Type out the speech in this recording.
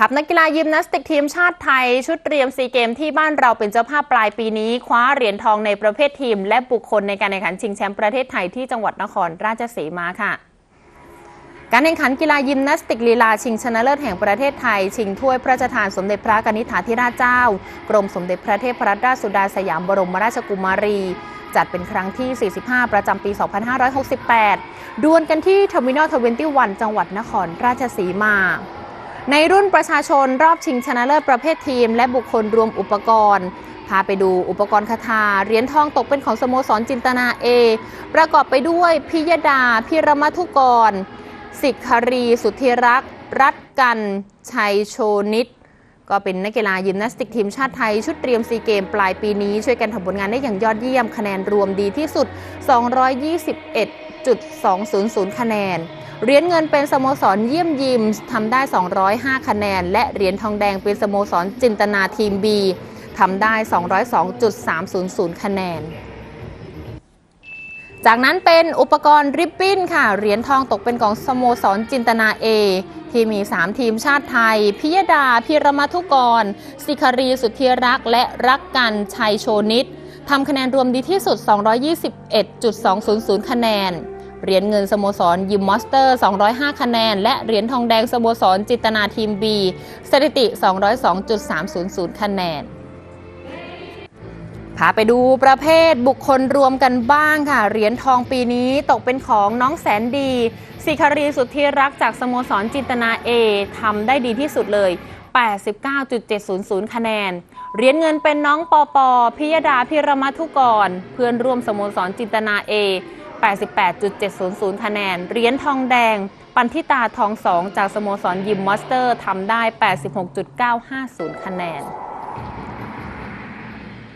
ทัพนักกีฬายิมนาสติกทีมชาติไทย ชุดเตรียมซีเกมที่บ้านเราเป็นเจ้าภาพปลายปีนี้ คว้าเหรียญทองในประเภททีม และบุคคลในการแข่งขันชิงแชมป์ประเทศไทยที่จังหวัดนครราชสีมาค่ะการแข่งขันกีฬายิมนาสติกลีลาชิงชนะเลิศแห่งประเทศไทย ชิงถ้วยพระราชทานสมเด็จพระกนิษฐาธิราชเจ้า กรมสมเด็จพระเทพรัตนราชสุดาสยามบรมราชกุมารี จัดเป็นครั้งที่ 45 ประจำปี 2568 ดวลกันที่เทอร์มินอล21จังหวัดนครราชสีมา ในรุ่นประชาชนรอบชิงชนะเลิศประเภททีม และบุคคลรวมอุปกรณ์ พาไปดูอุปกรณ์คาถาเหรียญทองตกเป็นของสโมสรจินตนาเอ ประกอบไปด้วยพิยดา พิรมัทุกร สิกคารีสุทธิรักษ์ รัตกัน ชัยโชนิตก็เป็นนักกีฬายิมนาสติกทีมชาติไทย ชุดเตรียมซีเกมปลายปีนี้ ช่วยกันทำผลงานได้อย่างยอดเยี่ยมคะแนนรวมดีที่สุด 221.200 คะแนน เหรียญเงินเป็นสโมสรเยี่ยมยิมทำได้ 205 คะแนน และเหรียญทองแดงเป็นสโมสรจินตนาทีม B ทำได้ 202.300 คะแนน จากนั้นเป็นอุปกรณ์ริบบิ้นค่ะ เหรียญทองตกเป็นของสโมสรจินตนาเอที่มี 3 ทีมชาติไทย พิยดา พิรมัทุกร สิคารีสุทธิรักษ์และรักกัน ชัยโชนิตทำคะแนนรวมดีที่สุด 221.200 คะแนน เหรียญเงินสโมสรยิมมอสเตอร์ 205 คะแนน และเหรียญทองแดงสโมสรจิตนาทีม B สถิติ 202.300 คะแนนพาไปดูประเภทบุคคลรวมกันบ้างค่ะ เหรียญทองปีนี้ตกเป็นของน้องแสนดี สิคารีสุทธิรักจากสโมสรจินตนาเอทำได้ดีที่สุดเลย 89.700 คะแนน เหรียญเงินเป็นน้องปอปอพิยดาพิรมัทุกร เพื่อนร่วมสโมสรจินตนาเอ 88.700 คะแนน เหรียญทองแดง ปันทิตาทองสองจากสโมสรยิมมอสเตอร์ทำได้ 86.950 คะแนน